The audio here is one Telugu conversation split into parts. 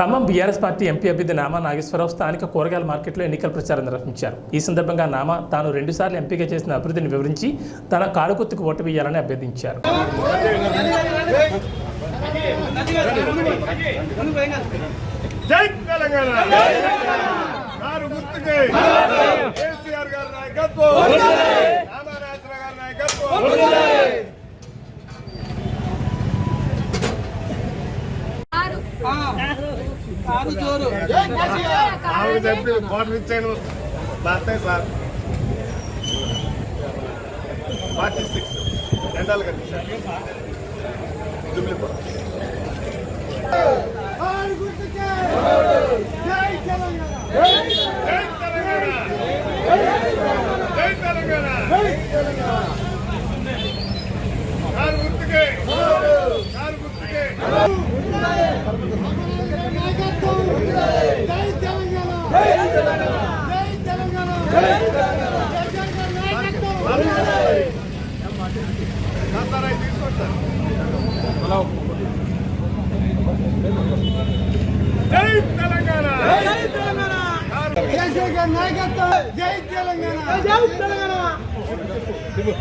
ఖమ్మం బీఆర్ఎస్ పార్టీ ఎంపీ అభ్యర్థి నామా నాగేశ్వరరావు స్థానిక కూరగాయల మార్కెట్లో ఎన్నికల ప్రచారం నిర్వహించారు. ఈ సందర్భంగా నామా తాను రెండుసార్లు ఎంపీగా చేసిన అభివృద్ధిని వివరించి తన కారుగుర్తుకు ఓటు వేయాలని అభ్యర్థించారు. జై తెలంగాణ! కారు గుర్తుకే! కేసీఆర్ గారి నాయకత్వం! రామారాజు గారి నాయకత్వం! కారు. జోరు ఆవిడ చెప్పి కోటర్ ఇచ్చాను బాగుతాయి సార్ ఫార్టీ సిక్స్ రెండాలు జుబ్లీపూర్ తెలంగాణ తెలంగాణ కారు గుర్తుకే కారు గుర్తుకే సార్ తీసుకోండి సార్ జై తెలంగాణ కేసీఆర్ నాయకత్వం జై తెలంగాణ జై తెలంగాణ జై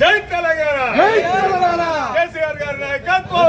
జై తెలంగాణ! కేసీఆర్ గారి నాయకత్వం!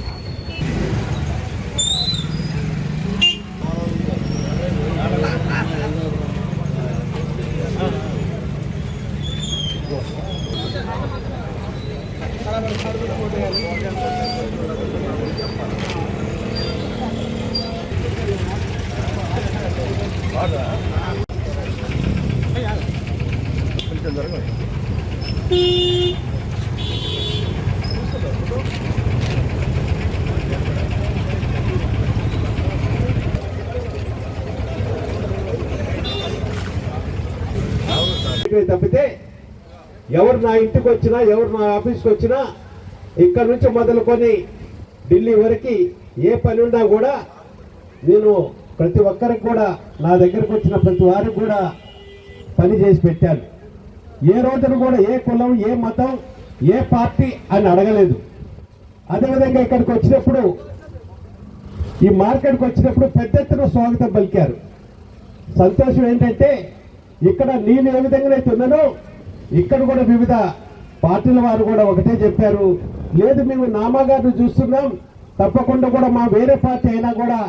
నాయకుడే తప్పితే ఎవరు నా ఇంటికి వచ్చినా ఎవరు నా ఆఫీస్కి వచ్చినా ఇక్కడ నుంచి మొదలుకొని ఢిల్లీ వరకు ఏ పని ఉన్నా కూడా నేను ప్రతి ఒక్కరికి కూడా నా దగ్గరకు వచ్చిన ప్రతి వారికి కూడా పని చేసి పెట్టాను. ఏ రోజున కూడా ఏ కులం ఏ మతం ఏ పార్టీ అని అడగలేదు. అదేవిధంగా ఇక్కడికి వచ్చినప్పుడు ఈ మార్కెట్కి వచ్చినప్పుడు పెద్ద ఎత్తున స్వాగతం పలికారు. సంతోషం ఏంటంటే ఇక్కడ నేను ఏ విధంగానైతే ఉన్నానో ఇక్కడ కూడా వివిధ పార్టీల వారు కూడా ఒకటే చెప్పారు. లేదు మేము నామాగారిని చూస్తున్నాం. తప్పకుండా కూడా మా వేరే పార్టీ అయినా కూడా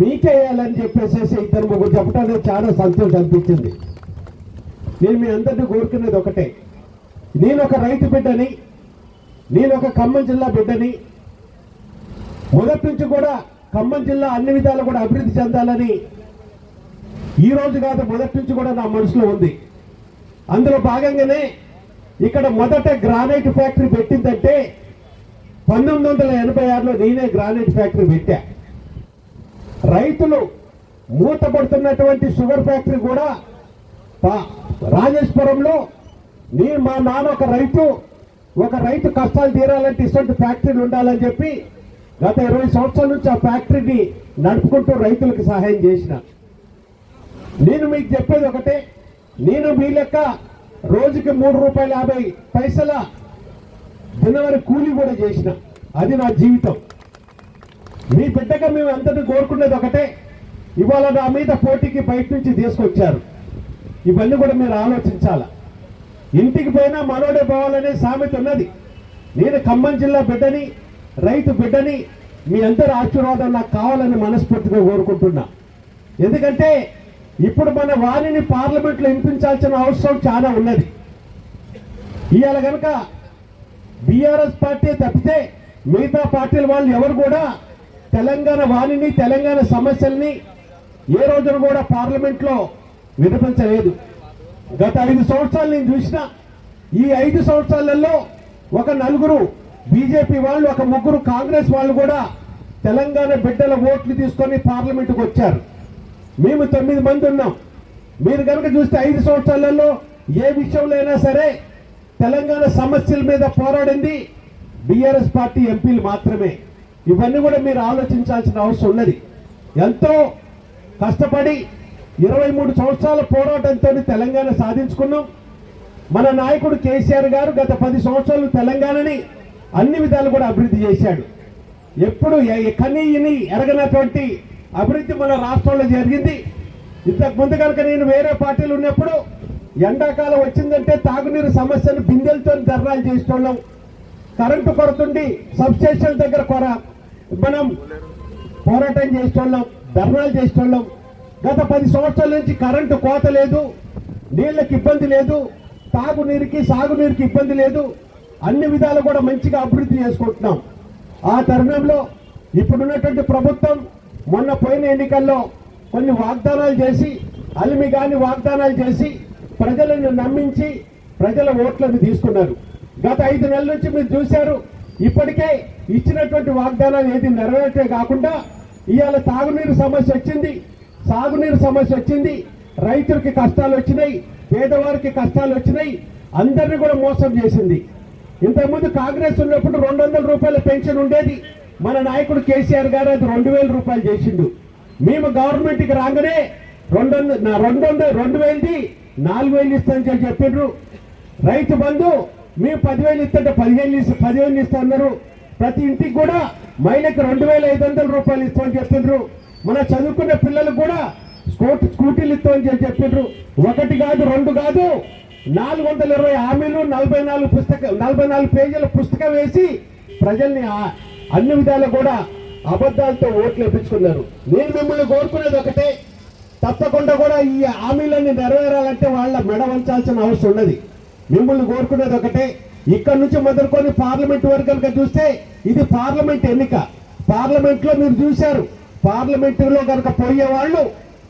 మీకే వేయాలని చెప్పేసి ఇద్దరు ముగ్గురు చెప్పడానికి చాలా సంతోషం అనిపించింది. నేను మీ అందరినీ కోరుకునేది ఒకటే. నేను ఒక రైతు బిడ్డని నేను ఒక ఖమ్మం జిల్లా బిడ్డని మొదటి నుంచి కూడా ఖమ్మం జిల్లా అన్ని విధాలు కూడా అభివృద్ధి చెందాలని ఈ రోజు కాదు మొదటి నుంచి కూడా నా మనసులో ఉంది. అందులో భాగంగానే ఇక్కడ మొదట గ్రానైట్ ఫ్యాక్టరీ పెట్టిందంటే పంతొమ్మిది వందల ఎనభై ఆరులో నేనే గ్రానైట్ ఫ్యాక్టరీ పెట్టా. రైతులు మూతపడుతున్నటువంటి షుగర్ ఫ్యాక్టరీ కూడా పా- రాజేశ్వరంలో నేను మా నాన్న ఒక రైతు ఒక రైతు కష్టాలు తీరాలంటే ఇటువంటి ఫ్యాక్టరీలు ఉండాలని చెప్పి గత ఇరవై సంవత్సరాల నుంచి ఆ ఫ్యాక్టరీని నడుపుకుంటూ రైతులకు సహాయం చేసిన. నేను మీకు చెప్పేది ఒకటే నేను మీ లెక్క రోజుకి మూడు రూపాయల యాభై పైసల జనవరి కూలి కూడా చేసిన. అది నా జీవితం. మీ బిడ్డగా మేము అందరినీ కోరుకునేది ఒకటే ఇవాళ నా మీద పోటీకి బయట నుంచి తీసుకొచ్చారు. ఇవన్నీ కూడా మీరు ఆలోచించాల? ఇంటికి పోయినా మనోడే పోవాలనే సామెత ఉన్నది. నేను ఖమ్మం జిల్లా బిడ్డని రైతు బిడ్డని మీ అందరి ఆశీర్వాదం నాకు కావాలని మనస్ఫూర్తిగా కోరుకుంటున్నా. ఎందుకంటే ఇప్పుడు మన వాణిని పార్లమెంట్లో వినిపించాల్సిన అవసరం చాలా ఉన్నది. ఇవాళ కనుక బీఆర్ఎస్ పార్టీ తప్పితే మిగతా పార్టీల వాళ్ళు ఎవరు కూడా తెలంగాణ వాణిని తెలంగాణ సమస్యల్ని ఏ రోజున కూడా పార్లమెంట్లో వినిపించలేదు. గత ఐదు సంవత్సరాలు నేను చూసిన ఈ ఐదు సంవత్సరాలలో ఒక నలుగురు బీజేపీ వాళ్ళు ఒక ముగ్గురు కాంగ్రెస్ వాళ్ళు కూడా తెలంగాణ బిడ్డల ఓట్లు తీసుకొని పార్లమెంటుకు వచ్చారు. మేము తొమ్మిది మంది ఉన్నాం. మీరు కనుక చూస్తే ఐదు సంవత్సరాలలో ఏ విషయంలో అయినా సరే తెలంగాణ సమస్యల మీద పోరాడింది బీఆర్ఎస్ పార్టీ ఎంపీలు మాత్రమే. ఇవన్నీ కూడా మీరు ఆలోచించాల్సిన అవసరం ఉన్నది. ఎంతో కష్టపడి ఇరవై మూడు సంవత్సరాల పోరాటంతో తెలంగాణ సాధించుకున్నాం. మన నాయకుడు కేసీఆర్ గారు గత పది సంవత్సరాలు తెలంగాణని అన్ని విధాలు కూడా అభివృద్ధి చేశాడు. ఎప్పుడు కనీయని ఎరగనటువంటి అభివృద్ధి మన రాష్ట్రంలో జరిగింది. ఇంతకు ముందు కనుక నేను వేరే పార్టీలు ఉన్నప్పుడు ఎండాకాలం వచ్చిందంటే తాగునీరు సమస్యను బిందెలతో ధర్నాలు చేసేటోళ్ళం. కరెంటు కొరతుండి సబ్స్టేషన్ల దగ్గర కొర మనం పోరాటం చేసేటోళ్ళం ధర్నాలు చేసేటోళ్ళం. గత పది సంవత్సరాల నుంచి కరెంటు కోత లేదు నీళ్ళకి ఇబ్బంది లేదు తాగునీరుకి సాగునీరుకి ఇబ్బంది లేదు. అన్ని విధాలు కూడా మంచిగా అభివృద్ధి చేసుకుంటున్నాం. ఆ తరుణంలో ఇప్పుడున్నటువంటి ప్రభుత్వం మొన్న పోయిన ఎన్నికల్లో కొన్ని వాగ్దానాలు చేసి అలిమి కాని వాగ్దానాలు చేసి ప్రజలను నమ్మించి ప్రజల ఓట్లను తీసుకున్నారు. గత ఐదు నెలల నుంచి మీరు చూశారు ఇప్పటికే ఇచ్చినటువంటి వాగ్దానాలు ఏది నెరవేర్చే కాకుండా ఇవాళ తాగునీరు సమస్య వచ్చింది సాగునీరు సమస్య వచ్చింది రైతులకి కష్టాలు వచ్చినాయి పేదవారికి కష్టాలు వచ్చినాయి అందరినీ కూడా మోసం చేసింది. ఇంతకుముందు కాంగ్రెస్ ఉన్నప్పుడు రెండు వందల రూపాయల పెన్షన్ ఉండేది మన నాయకుడు కేసీఆర్ గారు అది రెండు వేల రూపాయలు చేసిండు. మేము గవర్నమెంట్కి రాగానే రెండు వందల నా రెండు వందల రెండు వేలది నాలుగు వేలు ఇస్తామని చెప్పి చెప్పిండ్రు రైతు బంధు మేము పదివేలు ఇస్తుంటే పదిహేను ఇస్తా పదివేలు ఇస్తున్నారు ప్రతి ఇంటికి కూడా మహిళకి రెండు వేల ఐదు వందల రూపాయలు ఇస్తామని చెప్పిండ్రు మన చదువుకున్న పిల్లలకు కూడా స్కూటీ స్కూటీలు ఇస్తామని చెప్పి చెప్పిండ్రు ఒకటి కాదు రెండు కాదు నాలుగు వందల ఇరవై హామీలు నలభై నాలుగు పుస్తక నలభై నాలుగు పేజీల పుస్తకం వేసి ప్రజల్ని అన్ని విధాలు కూడా అబద్ధాలతో ఓట్లు వేపించుకున్నారు. నేను మిమ్మల్ని కోరుకునేది ఒకటే తప్పకుండా కూడా ఈ హామీలన్నీ నెరవేరాలంటే వాళ్ళ మెడ వంచాల్సిన అవసరం ఉన్నది. మిమ్మల్ని కోరుకునేది ఒకటే ఇక్కడ నుంచి మొదలుకొని పార్లమెంట్ వరకు కనుక చూస్తే ఇది పార్లమెంట్ ఎన్నిక. పార్లమెంట్లో మీరు చూశారు పార్లమెంటులో కనుక పోయే వాళ్ళు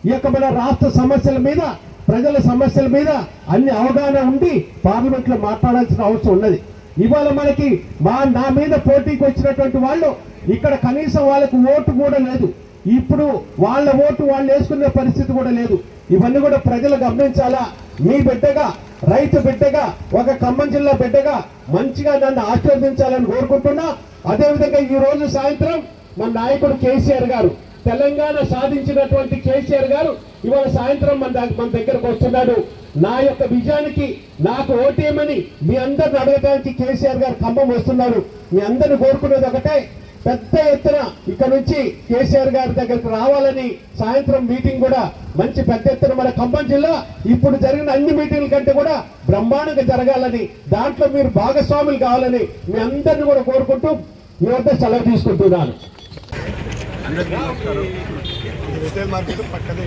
ఈ యొక్క మన రాష్ట్ర సమస్యల మీద ప్రజల సమస్యల మీద అన్ని అవగాహన ఉండి పార్లమెంట్లో మాట్లాడాల్సిన అవసరం ఉన్నది. ఇవాళ మనకి మా నా మీద పోటీకి వచ్చినటువంటి వాళ్ళు ఇక్కడ కనీసం వాళ్ళకి ఓటు కూడా లేదు. ఇప్పుడు వాళ్ళ ఓటు వాళ్ళు వేసుకునే పరిస్థితి కూడా లేదు. ఇవన్నీ కూడా ప్రజలు గమనించాలా? మీ బిడ్డగా రైతు బిడ్డగా ఒక ఖమ్మం జిల్లా బిడ్డగా మంచిగా నన్ను ఆశీర్వదించాలని కోరుకుంటున్నా. అదేవిధంగా ఈ రోజు సాయంత్రం మన నాయకుడు కేసీఆర్ గారు తెలంగాణ సాధించినటువంటి కేసీఆర్ గారు ఇవాళ సాయంత్రం మన మన దగ్గరకు వస్తున్నాడు. నా యొక్క విజయానికి నాకు ఓటేయమని మీ అందరిని అడగడానికి కేసీఆర్ గారు ఖమ్మం వస్తున్నారు మీ అందరిని కోరుకునేది ఒకటే పెద్ద ఎత్తున ఇక్కడ నుంచి కేసీఆర్ గారి దగ్గరికి రావాలని సాయంత్రం మీటింగ్ కూడా మంచి పెద్ద ఎత్తున మన ఖమ్మం జిల్లా ఇప్పుడు జరిగిన అన్ని మీటింగ్ల కంటే కూడా బ్రహ్మాండంగా జరగాలని దాంట్లో మీరు భాగస్వాములు కావాలని మీ అందరిని కూడా కోరుకుంటూ మీ వద్ద సెలవు తీసుకుంటున్నాను. అందరికీ నమస్కారం. రిటైల్ మార్కెట్ పక్కనే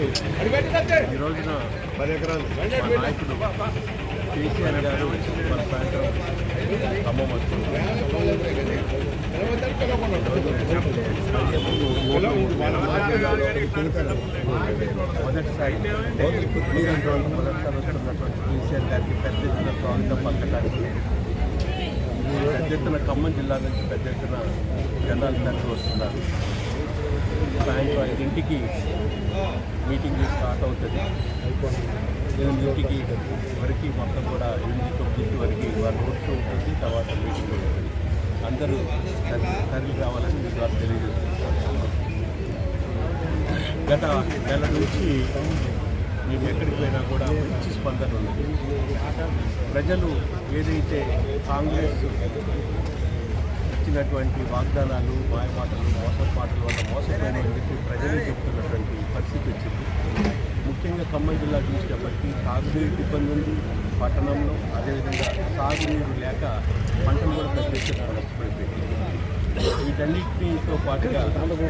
ఈ రోజున పది ఎకరాలు. నాయకుడు కేసీఆర్ గారు మన సాయంత్రం ఖమ్మం మొదటిసారి మొదటిసారి వస్తున్నటువంటి కేసీఆర్ గారికి పెద్ద ఎత్తున ప్రాంతం పలకడానికి పెద్ద ఎత్తున ఖమ్మం జిల్లా నుంచి పెద్ద ఎత్తున జనాలు తరలి వస్తున్నారు సాయంత్రం ఐదింటికి మీటింగ్ స్టార్ట్ అవుతుంది. ఎనిమిదింటికి వరకు మొత్తం కూడా ఎనిమిది తొమ్మిది వరకు వారి రోడ్ షో ఉంటుంది తర్వాత మీటింగ్ ఉంటుంది. అందరూ తరలి తరలి రావాలని మీ ద్వారా గత నెల నుంచి మేము ఎక్కడికి పోయినా కూడా మంచి స్పందన ఉంది. ప్రజలు ఏదైతే కాంగ్రెస్ ఇచ్చినటువంటి వాగ్దానాలు మాయమాటలు మోసపాటల వల్ల మోసపోయినాయని చెప్పి ప్రజలు చెప్తున్నటువంటి పరిస్థితి వచ్చింది. ముఖ్యంగా ఖమ్మం జిల్లా చూసినప్పటికీ తాగునీరు ఇబ్బంది ఉంది. పట్టణంలో అదేవిధంగా తాగునీరు లేక పంటలు కూడా పెద్ద ఎత్తున వీటన్నిటితో పాటుగా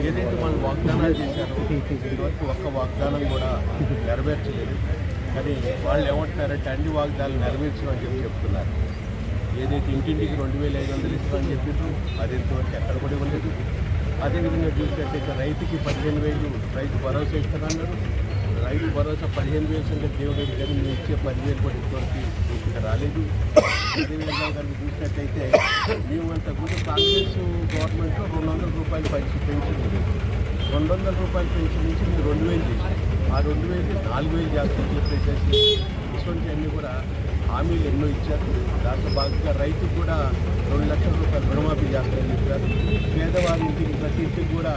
ఏదైతే మనం వాగ్దానాలు చేశారో ఇదివరకు ఒక్క వాగ్దానం కూడా నెరవేర్చలేదు. కానీ వాళ్ళు ఏమంటున్నారంటే అన్ని వాగ్దానాలు నెరవేర్చమని చెప్పి చెప్తున్నారు. ఏదైతే ఇంటింటికి రెండు వేల ఐదు వందలు ఇస్తామని చెప్పారు అది ఇంతవరకు ఎక్కడ కూడా ఇవ్వలేదు. అదేవిధంగా చూసినట్టయితే రైతుకి పదిహేను వేలు రైతు భరోసా ఇస్తారన్నారు. రైతు భరోసా పదిహేను వేలు సంగతి దేవుడు కానీ మేము ఇచ్చే పదివేలు కూడా ఇంతవరకు పూర్తిగా రాలేదు. అదేవిధంగా కనుక చూసినట్టయితే మేము అంతకుముందు కాంగ్రెస్ గవర్నమెంట్లో రెండు వందల రూపాయలు పెంచి పెన్షన్ రెండు వందల రూపాయల పెన్షన్ నుంచి మీరు రెండు వేలు చేశారు ఆ రెండు వేలు నాలుగు వేలు చేస్తామని చెప్పేసి ఇటువంటి అన్నీ కూడా హామీలు ఎన్నో ఇచ్చారు. దాంట్లో భాగంగా రైతు కూడా రెండు లక్షల రూపాయలు రుణమాఫీ చేస్తారని చెప్పారు. పేదవారి ఇంటికి ప్రతి ఇంటికి కూడా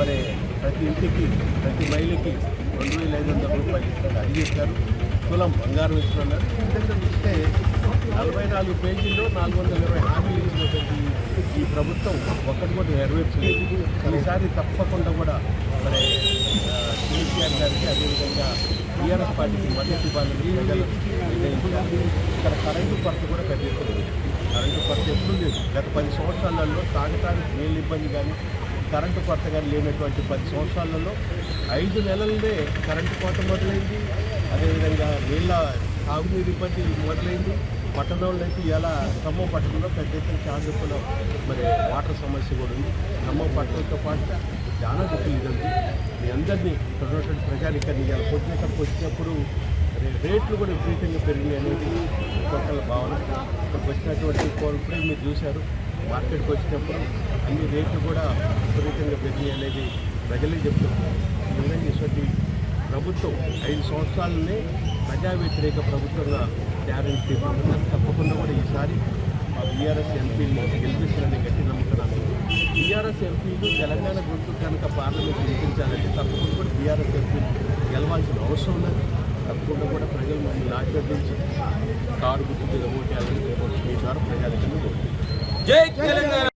మరి ప్రతి ఇంటికి ప్రతి మహిళకి రెండు వేల ఐదు వందల రూపాయలు ఇస్తారు అది చెప్పారు. కులం బంగారం ఇస్తున్నారు. ఈ నలభై నాలుగు పేజీల్లో నాలుగు వందల ఇరవై హామీలు ఇచ్చినటువంటి ఈ ప్రభుత్వం ఒక్కటి కూడా నెరవేర్చలేదు. ఈసారి తప్పకుండా కూడా మరి కేసీఆర్ గారికి అదేవిధంగా టీఆర్ఎస్ పార్టీకి మద్దతు ఇవ్వాలని ప్రజలు నిర్ణయించారు. ఇక్కడ కరెంటు కొరత కూడా పెద్ద ఎత్తున ఉంది. కరెంటు కొరత ఎప్పుడు లేదు. గత పది సంవత్సరాలలో తాగటానికి నీళ్ళు ఇబ్బంది కానీ కరెంటు కొరత కానీ లేనటువంటి పది సంవత్సరాలలో ఐదు నెలలనే కరెంటు కోత మొదలైంది. అదేవిధంగా నీళ్ళ తాగునీరు ఇబ్బంది మొదలైంది. పట్టణంలో అయితే ఇలా ఖమ్మం పట్టణంలో పెద్ద ఎత్తున చాందుకులో మరి వాటర్ సమస్య కూడా ఉంది. ఖమ్మం పట్టణంతో పాటు చాలా దుఃఖం ఇదండి మీ అందరినీ ఇక్కడ ఉన్నటువంటి ప్రజానికాన్ని ఇలా పొద్దునక్కడికి వచ్చినప్పుడు రేట్లు కూడా విపరీతంగా పెరిగినాయి అనేది ఒక్కొక్కళ్ళ భావన. ఇక్కడికి వచ్చినటువంటి కోల్పడే మీరు చూశారు. మార్కెట్కి వచ్చినప్పుడు అన్ని రేట్లు కూడా విపరీతంగా పెరిగినాయి అనేది ప్రజలే చెప్తున్నారు. ఈ విధంగా ప్రభుత్వం ఐదు సంవత్సరాలనే ప్రజా వ్యతిరేక ప్రభుత్వంగా గ్యారంటీ ప్రభుత్వం తప్పకుండా కూడా ఈసారి ఆ బీఆర్ఎస్ ఎంపీలు గెలిపిస్తారని గట్టి నమ్ముతున్నాను. బీఆర్ఎస్ ఎంపీలు తెలంగాణ గుర్తు కనుక పార్లమెంట్ గెలిపించాలంటే తప్పకుండా కూడా బీఆర్ఎస్ ఎంపీలు గెలవాల్సిన అవసరం ఉన్నది. తప్పకుండా కూడా ప్రజలు మమ్మల్ని ఆశీర్వదించి కారు గుర్తు మీద ఓటేయాలని మీ ద్వారా ప్రజాధికారులు జై తెలంగాణ!